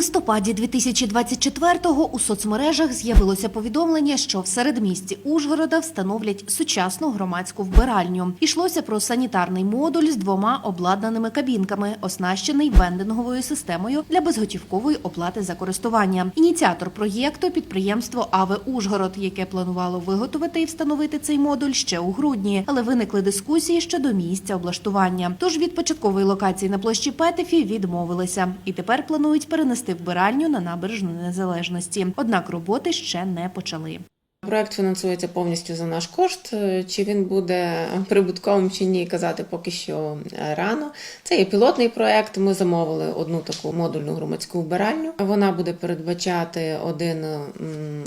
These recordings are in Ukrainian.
листопаді 2024-го у соцмережах з'явилося повідомлення, що в середмісті Ужгорода встановлять сучасну громадську вбиральню. Ішлося про санітарний модуль з двома обладнаними кабінками, оснащений вендинговою системою для безготівкової оплати за користування. Ініціатор проєкту підприємство Аве Ужгород, яке планувало виготовити і встановити цей модуль ще у грудні, але виникли дискусії щодо місця облаштування. Тож від початкової локації на площі Петефі відмовилися і тепер планують перенести вбиральню на набережну незалежності. Однак роботи ще не почали. Проект фінансується повністю за наш кошт. Е, Чи він буде прибутковим чи ні, казати поки що е, рано. Це є пілотний проект. Ми замовили одну таку модульну громадську вбиральню. Вона буде передбачати один,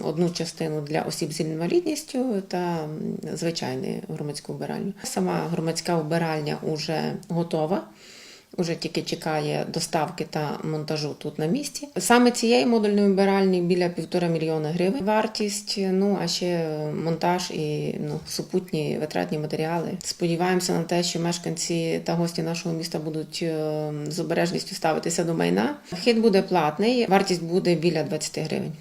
одну частину для осіб з інвалідністю та звичайну громадську вбиральню. Сама громадська вбиральня вже готова. Уже тільки чекає доставки та монтажу тут на місці. Саме цієї модульної вбиральні біля півтора мільйона гривень вартість. Ну а ще монтаж і ну супутні витратні матеріали. Сподіваємося на те, що мешканці та гості нашого міста будуть е, з обережністю ставитися до майна. Вхід буде платний, вартість буде біля 20 гривень.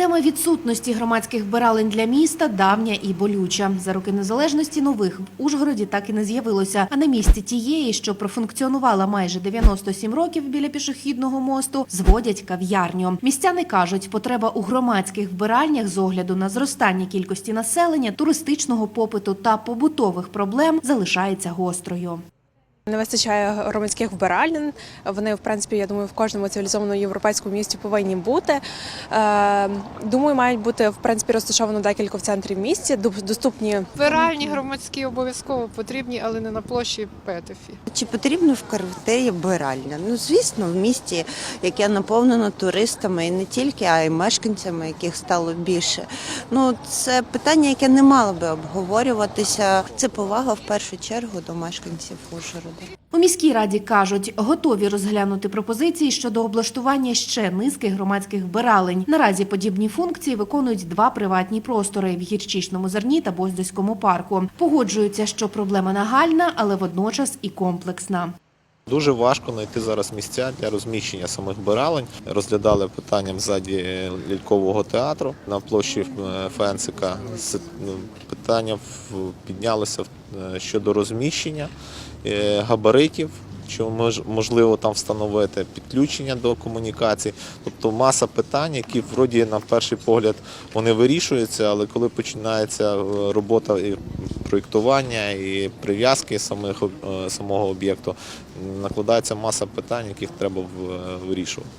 Тема відсутності громадських вбиралень для міста давня і болюча. За роки незалежності нових в Ужгороді так і не з'явилося. А на місці тієї, що профункціонувала майже 97 років біля пішохідного мосту, зводять кав'ярню. Містяни кажуть, потреба у громадських вбиральнях з огляду на зростання кількості населення, туристичного попиту та побутових проблем залишається гострою. Не вистачає громадських вбиральень. Вони, в принципі, я думаю, в кожному цивілізованому європейському місті повинні бути. Е, Думаю, мають бути в принципі розташовано декілька в центрі місті, доступні Вбиральні громадські обов'язково потрібні, але не на площі Петефі. Чи потрібно в квартирі вбиральня? Ну, звісно, в місті, яке наповнено туристами і не тільки, а й мешканцями, яких стало більше. Ну, це питання, яке не мало би обговорюватися. Це повага в першу чергу до мешканців Ужгорода. У міській раді кажуть, готові розглянути пропозиції щодо облаштування ще низки громадських вбиралень. Наразі подібні функції виконують два приватні простори в гірчичному зерні та Боздоському парку. Погоджуються, що проблема нагальна, але водночас і комплексна. Дуже важко знайти зараз місця для розміщення самих биралень. Розглядали питання взаді е, лялькового театру на площі е, Фенсика. Ну, Питання піднялося е, щодо розміщення габаритів. Мож- можливо там встановити підключення до комунікацій, тобто маса питань, які вроді на перший погляд вони вирішуються, але коли починається робота проєктування і прив'язки самих е, самого об'єкту, накладається маса питань, яких треба в- вирішувати.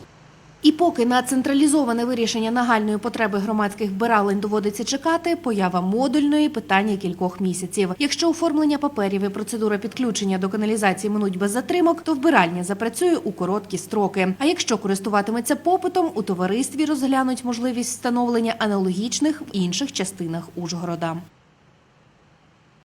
І поки на централізоване вирішення нагальної потреби громадських вбиралень доводиться чекати, поява модульної питання кількох місяців. Якщо оформлення паперів і процедура підключення до каналізації минуть без затримок, то вбиральня запрацює у короткі строки. А якщо користуватиметься попитом, у товаристві розглянуть можливість встановлення аналогічних в інших частинах Ужгорода.